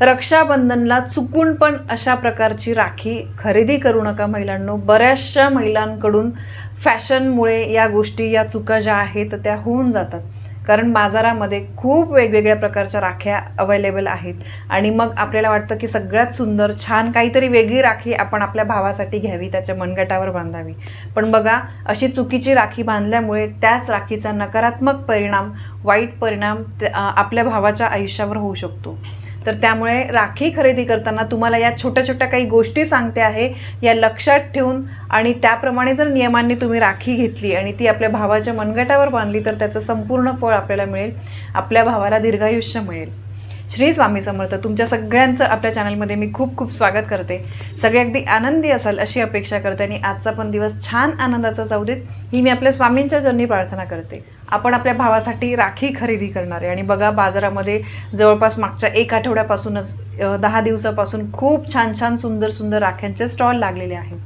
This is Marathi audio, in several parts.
रक्षाबंधनला चुकून पण अशा प्रकारची राखी खरेदी करू नका महिलांनो. बऱ्याचशा महिलांकडून फॅशनमुळे या गोष्टी या चुका ज्या आहेत त्या होऊन जातात. कारण बाजारामध्ये खूप वेगवेगळ्या प्रकारच्या राख्या अवेलेबल आहेत. आणि मग आपल्याला वाटतं की सगळ्यात सुंदर छान काहीतरी वेगळी राखी आपण आपल्या भावासाठी घ्यावी त्याच्या मनगटावर बांधावी. पण बघा अशी चुकीची राखी बांधल्यामुळे त्याच राखीचा नकारात्मक परिणाम वाईट परिणाम आपल्या भावाच्या आयुष्यावर होऊ शकतो. तर त्यामुळे राखी खरेदी करताना तुम्हाला या छोट्या छोट्या काही गोष्टी सांगते आहे या लक्षात ठेवून आणि त्याप्रमाणे जर नियमांनी तुम्ही राखी घेतली आणि ती आपल्या भावाच्या मनगटावर बांधली तर त्याचं संपूर्ण फळ आपल्याला मिळेल आपल्या भावाला दीर्घायुष्य मिळेल. श्री स्वामी समर्थ तुमच्या सगळ्यांचं आपल्या चॅनलमध्ये मी खूप खूप स्वागत करते. सगळे अगदी आनंदी असाल अशी अपेक्षा करते आणि आजचा पण दिवस छान आनंदाचा जाऊ देत ही मी आपल्या स्वामींच्या जन्नी प्रार्थना करते. आपण आपल्या भावासाठी राखी खरेदी करणार आहे. आणि बघा बाजारामध्ये जवळपास मागच्या एक आठवड्यापासूनच दहा दिवसापासून खूप छान छान सुंदर सुंदर राख्यांचे स्टॉल लागलेले आहे.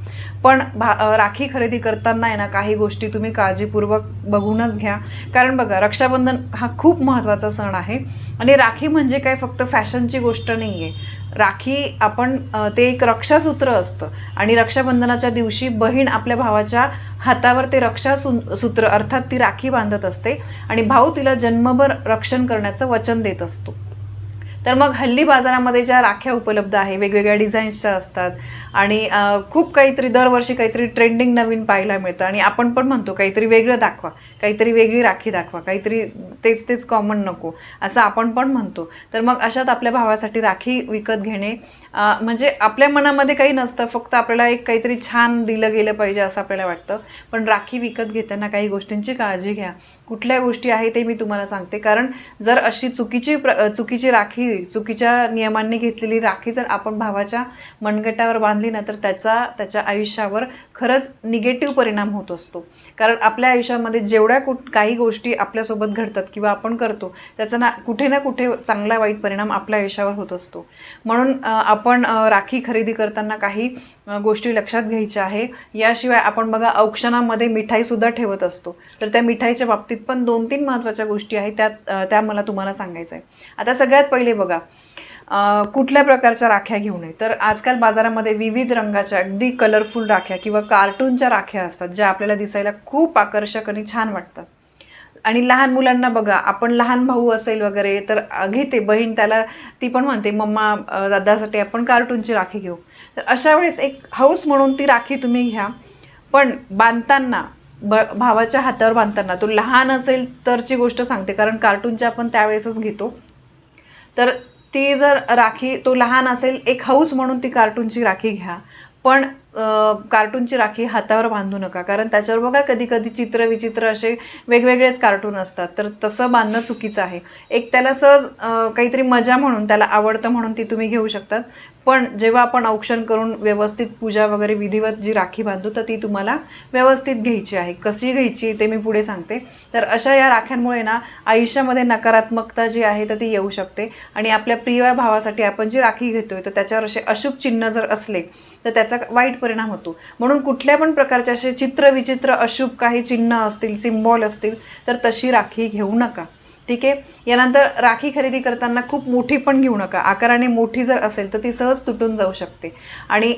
पण भा राखी खरेदी करताना आहे ना काही गोष्टी तुम्ही काळजीपूर्वक बघूनच घ्या. कारण बघा रक्षाबंधन हा खूप महत्त्वाचा सण आहे. आणि राखी म्हणजे काय? फक्त फॅशनची गोष्ट नाही आहे राखी आपण ते एक रक्षासूत्र असतं. आणि रक्षाबंधनाच्या दिवशी बहीण आपल्या भावाच्या हातावर ते रक्षा सूत्र अर्थात ती राखी बांधत असते आणि भाऊ तिला जन्मभर रक्षण करण्याचं वचन देत असतो. तर मग हल्ली बाजारामध्ये ज्या राख्या उपलब्ध आहे वेगवेगळ्या डिझाईन्सच्या असतात आणि खूप काहीतरी दरवर्षी काहीतरी ट्रेंडिंग नवीन पाहायला मिळतं आणि आपण पण म्हणतो काहीतरी वेगळं दाखवा. काहीतरी वेगळी राखी दाखवा काहीतरी तेच तेच कॉमन नको असं आपण पण म्हणतो. तर मग अशात आपल्या भावासाठी राखी विकत घेणे म्हणजे आपल्या मनामध्ये काही नसतं फक्त आपल्याला एक काहीतरी छान दिलं गेलं पाहिजे असं आपल्याला वाटतं. पण राखी विकत घेताना काही गोष्टींची काळजी घ्या. कुठल्या गोष्टी आहे ते मी तुम्हाला सांगते. कारण जर अशी चुकीची प्र चुकीची राखी चुकीच्या नियमांनी घेतलेली राखी जर आपण भावाच्या मनगटावर बांधली ना तर त्याचा त्याच्या आयुष्यावर खरंच निगेटिव्ह परिणाम होत असतो. कारण आपल्या आयुष्यामध्ये जेवढ्या कुठ काही गोष्टी आपल्यासोबत घडतात किंवा आपण करतो त्याचा ना कुठे ना कुठे चांगला वाईट परिणाम आपल्या आयुष्यावर होत असतो. म्हणून आपण राखी खरेदी करताना काही गोष्टी लक्षात घ्यायच्या आहे. याशिवाय आपण बघा औक्षणामध्ये मिठाईसुद्धा ठेवत असतो. तर त्या मिठाईच्या बाबतीत पण दोन तीन महत्त्वाच्या गोष्टी आहेत त्यात त्या मला तुम्हाला सांगायचं आहे. आता सगळ्यात पहिले बघा कुठल्या प्रकारच्या राख्या घेऊ नये. तर आजकाल बाजारामध्ये विविध रंगाच्या अगदी कलरफुल राख्या किंवा कार्टूनच्या राख्या असतात ज्या आपल्याला दिसायला खूप आकर्षक आणि छान वाटतात. आणि लहान मुलांना बघा आपण लहान भाऊ असेल वगैरे तर घेते बहीण त्याला ती पण म्हणते मम्मा दादासाठी आपण कार्टूनची राखी घेऊ. तर अशा वेळेस एक हौस म्हणून ती राखी तुम्ही घ्या. पण बांधताना ब भावाच्या हातावर बांधताना तो लहान असेल तरची गोष्ट सांगते कारण कार्टूनच्या आपण त्यावेळेसच घेतो. तर ती जर राखी तो लहान असेल एक हौस म्हणून ती कार्टूनची राखी घ्या. पण कार्टूनची राखी हातावर बांधू नका. कारण त्याच्यावर बघा कधी कधी चित्र विचित्र असे वेगवेगळेच कार्टून असतात. तर तसं बांधणं चुकीचं आहे. एक त्याला सहज काहीतरी मजा म्हणून त्याला आवडतं म्हणून ती तुम्ही घेऊ शकतात. पण जेव्हा आपण औक्षण करून व्यवस्थित पूजा वगैरे विधिवत जी राखी बांधू तर ती तुम्हाला व्यवस्थित घ्यायची आहे. कशी घ्यायची ते मी पुढे सांगते. तर अशा या राख्यांमुळे ना आयुष्यामध्ये नकारात्मकता जी आहे तर ती येऊ शकते. आणि आपल्या प्रिय भावासाठी आपण जी राखी घेतोय तर त्याच्यावर असे अशुभ चिन्ह जर असले तर त्याचा वाईट परिणाम होतो. म्हणून कुठल्या पण प्रकारचे असे चित्र विचित्र अशुभ काही चिन्ह असतील सिम्बॉल असतील तर तशी राखी घेऊ नका. ठीक आहे? यानंतर राखी खरेदी करताना खूप मोठी पण घेऊ नका. आकाराने मोठी जर असेल तर ती सहज तुटून जाऊ शकते. आणि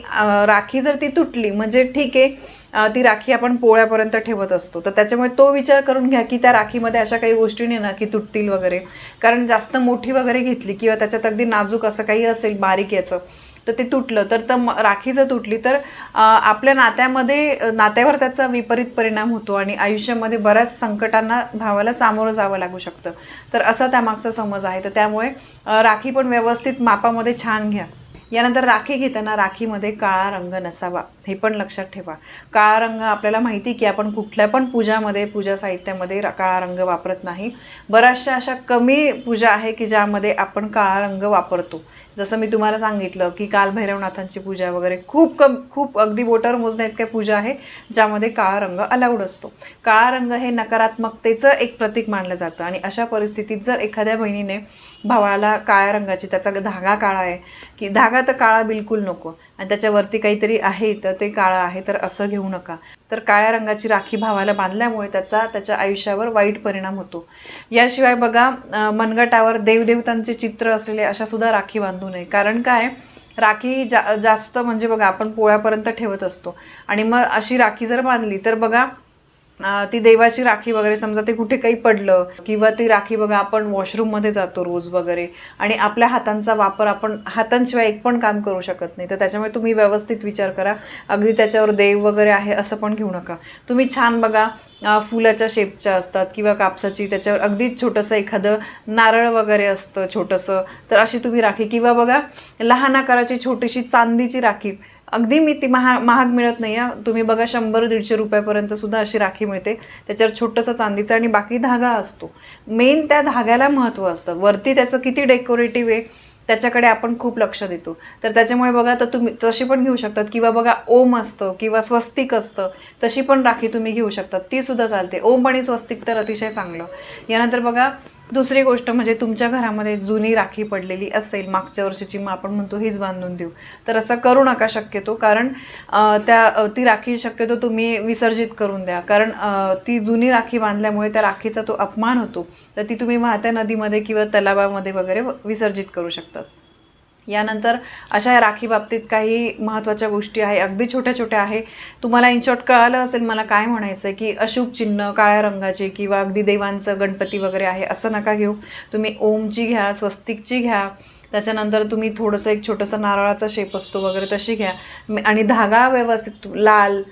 राखी जर ती तुटली म्हणजे ठीक आहे ती राखी आपण पोळ्यापर्यंत ठेवत असतो. तर त्याच्यामुळे तो विचार करून घ्या की त्या राखीमध्ये अशा काही गोष्टी नाही ना की तुटतील वगैरे. कारण जास्त मोठी वगैरे घेतली किंवा त्याच्यात अगदी नाजूक असं काही असेल बारीक याचं तर ते तुटलं. तर तर राखी जर तुटली तर आपल्या नात्यामध्ये नात्यावर त्याचा विपरीत परिणाम होतो आणि आयुष्यामध्ये बऱ्याच संकटांना भावाला सामोरं जावं लागू शकतं. तर असा त्यामागचा समज आहे. तर त्यामुळे राखी पण व्यवस्थित मापामध्ये छान घ्या. यानंतर राखी घेताना राखीमध्ये काळा रंग नसावा. हे पण लक्षात ठेवा. काळा रंग आपल्याला माहिती की आपण कुठल्या पण पूजामध्ये पूजा साहित्यामध्ये काळा रंग वापरत नाही. बऱ्याचशा अशा कमी पूजा आहे की ज्यामध्ये आपण काळा रंग वापरतो. जसं मी तुम्हाला सांगितलं की काल भैरवनाथांची पूजा वगैरे खूप कम खूप अगदी बोटावर मोजण्या इतक्या पूजा आहे ज्यामध्ये काळा रंग अलाउड असतो. काळा रंग हे नकारात्मकतेचं एक प्रतीक मानलं जातं आणि अशा परिस्थितीत जर एखाद्या बहिणीने भावाला काळ्या रंगाची त्याचा धागा काळा आहे की धागा तर काळा बिलकुल नको आणि त्याच्यावरती काहीतरी आहे तर ते काळं आहे तर असं घेऊ नका. तर काळ्या रंगाची राखी भावाला बांधल्यामुळे त्याचा त्याच्या आयुष्यावर वाईट परिणाम होतो. याशिवाय बघा मनगटावर देवदेवतांचे चित्र असलेले अशा सुद्धा राखी बांधू नये. कारण काय? राखी जा जास्त म्हणजे बघा आपण पोळ्यापर्यंत ठेवत असतो. आणि मग अशी राखी जर बांधली तर बघा ती देवाची राखी वगैरे समजा ते कुठे काही पडलं किंवा ती राखी बघा आपण वॉशरूममध्ये जातो रोज वगैरे आणि आपल्या हातांचा वापर आपण हातांशिवाय एक पण काम करू शकत नाही. तर त्याच्यामुळे तुम्ही व्यवस्थित विचार करा. अगदी त्याच्यावर देव वगैरे आहे असं पण घेऊ नका. तुम्ही छान बघा फुलाच्या शेपच्या असतात किंवा कापसाची त्याच्यावर अगदीच छोटंसं एखादं नारळ वगैरे असतं छोटंसं तर अशी तुम्ही राखी. किंवा बघा लहान आकाराची छोटीशी चांदीची राखी. अगदी मी ती महाग महाग मिळत नाही आहे तुम्ही बघा शंभर दीडशे रुपयापर्यंत सुद्धा अशी राखी मिळते. त्याच्यावर छोटंसं चांदीचं आणि बाकी धागा असतो. मेन त्या धाग्याला महत्त्व असतं. वरती त्याचं किती डेकोरेटिव्ह आहे त्याच्याकडे आपण खूप लक्ष देतो. तर त्याच्यामुळे बघा तर तुम्ही तशी पण घेऊ शकतात. किंवा बघा ओम असतं किंवा स्वस्तिक असतं तशी पण राखी तुम्ही घेऊ शकतात. ती सुद्धा चालते. ओम आणि स्वस्तिक तर अतिशय चांगलं. यानंतर बघा दुसरी गोष्ट म्हणजे तुमच्या घरामध्ये जुनी राखी पडलेली असेल मागच्या वर्षीची मग आपण म्हणतो हीच बांधून देऊ. तर असं करू नका शक्यतो कारण त्या ती राखी शक्यतो तुम्ही विसर्जित करून द्या. कारण ती जुनी राखी बांधल्यामुळे त्या राखीचा तो अपमान होतो. तर ती तुम्ही वाहत्या नदीमध्ये किंवा तलावामध्ये वगैरे विसर्जित करू शकतात. यानंतर अशा या राखी बाबतीत काही महत्त्वाच्या गोष्टी आहे अगदी छोट्या छोट्या आहे. तुम्हाला इन शॉर्ट कळालं असेल मला काय म्हणायचं आहे की अशुभ चिन्ह काळ्या रंगाचे किंवा अगदी देवांचं गणपती वगैरे आहे असं नका घेऊ. तुम्ही ओमची घ्या स्वस्तिकची घ्या. त्याच्यानंतर तुम्ही थोडंसं एक छोटंसं नारळाचा शेप असतो वगैरे तशी घ्या. आणि धागा व्यवस्थित लाल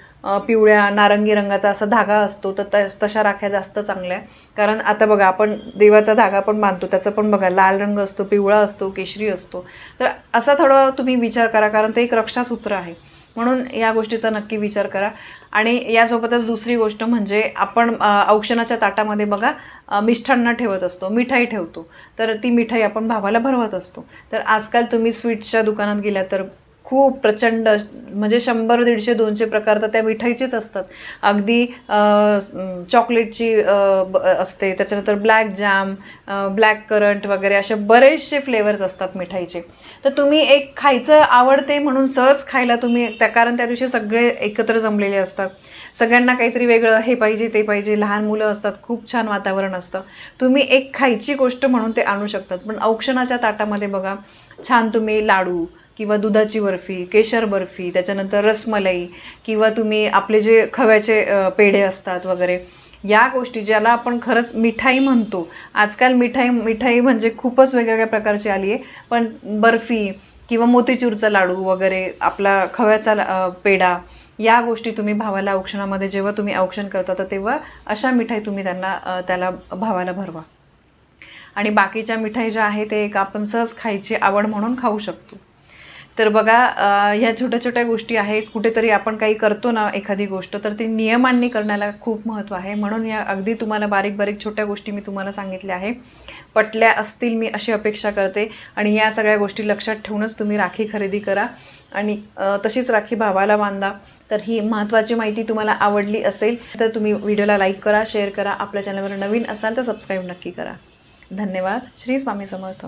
पिवळ्या नारंगी रंगाचा असा धागा असतो तर तश- तशा राख्या जास्त चांगल्या आहे कारण आता बघा आपण देवाचा धागा पण बांधतो त्याचं पण बघा लाल रंग असतो पिवळा असतो केशरी असतो. तर असा थोडं तुम्ही विचार करा कारण ते एक रक्षासूत्र आहे. म्हणून या गोष्टीचा नक्की विचार करा. आणि यासोबतच दुसरी गोष्ट म्हणजे आपण औक्षणाच्या ताटामध्ये बघा अ, मिष्ठान्न ठेवत असतो मिठाई ठेवतो. तर ती मिठाई आपण भावाला भरवत असतो. तर आजकाल तुम्ही स्वीट्सच्या दुकानात गेल्या तर खूप प्रचंड म्हणजे शंभर दीडशे दोनशे प्रकार तर त्या मिठाईचेच असतात. अगदी चॉकलेटची ब- असते. त्याच्यानंतर ब्लॅक जॅम ब्लॅक करंट वगैरे असे बरेचसे फ्लेवर्स असतात मिठाईचे. तर तुम्ही एक खायचं आवडते म्हणून सहज खायला तुम्ही त्या कारण त्या दिवशी सगळे एकत्र जमलेले असतात. सगळ्यांना काहीतरी वेगळं हे पाहिजे ते पाहिजे लहान मुलं असतात खूप छान वातावरण असतं. तुम्ही एक खायची गोष्ट म्हणून ते आणू शकतात. पण औक्षणाच्या ताटामध्ये बघा छान तुम्ही लाडू किंवा दुधाची बर्फी केशर बर्फी त्याच्यानंतर रसमलाई किंवा तुम्ही आपले जे खव्याचे पेढे असतात वगैरे या गोष्टी ज्याला आपण खरंच मिठाई म्हणतो. आजकाल मिठाई मिठाई म्हणजे खूपच वेगवेगळ्या प्रकारची आली आहे. पण बर्फी किंवा मोतीचूरचा लाडू वगैरे आपला खव्याचा ला- पेढा या गोष्टी तुम्ही भावाला औक्षणामध्ये जेव्हा तुम्ही औक्षण करता तर तेव्हा अशा मिठाई तुम्ही त्यांना त्याला भावाला भरवा. आणि बाकीच्या मिठाई ज्या आहे ते एक आपण सहज खायची आवड म्हणून खाऊ शकतो. तर बघा ह्या छोट्या छोट्या गोष्टी आहेत. कुठेतरी आपण काही करतो ना एखादी गोष्ट तर ती नियमांनी करण्याला खूप महत्त्व आहे. म्हणून या अगदी तुम्हाला बारीक बारीक छोट्या गोष्टी मी तुम्हाला सांगितल्या आहे. पटल्या असतील मी अशी अपेक्षा करते. आणि या सगळ्या गोष्टी लक्षात ठेवूनच तुम्ही राखी खरेदी करा. आणि तशीच राखी भावाला बांधा. तर ही महत्त्वाची माहिती तुम्हाला आवडली असेल तर तुम्ही व्हिडिओला लाईक करा शेअर करा. आपल्या चॅनलवर नवीन असाल तर सबस्क्राईब नक्की करा. धन्यवाद. श्री स्वामी समर्थ.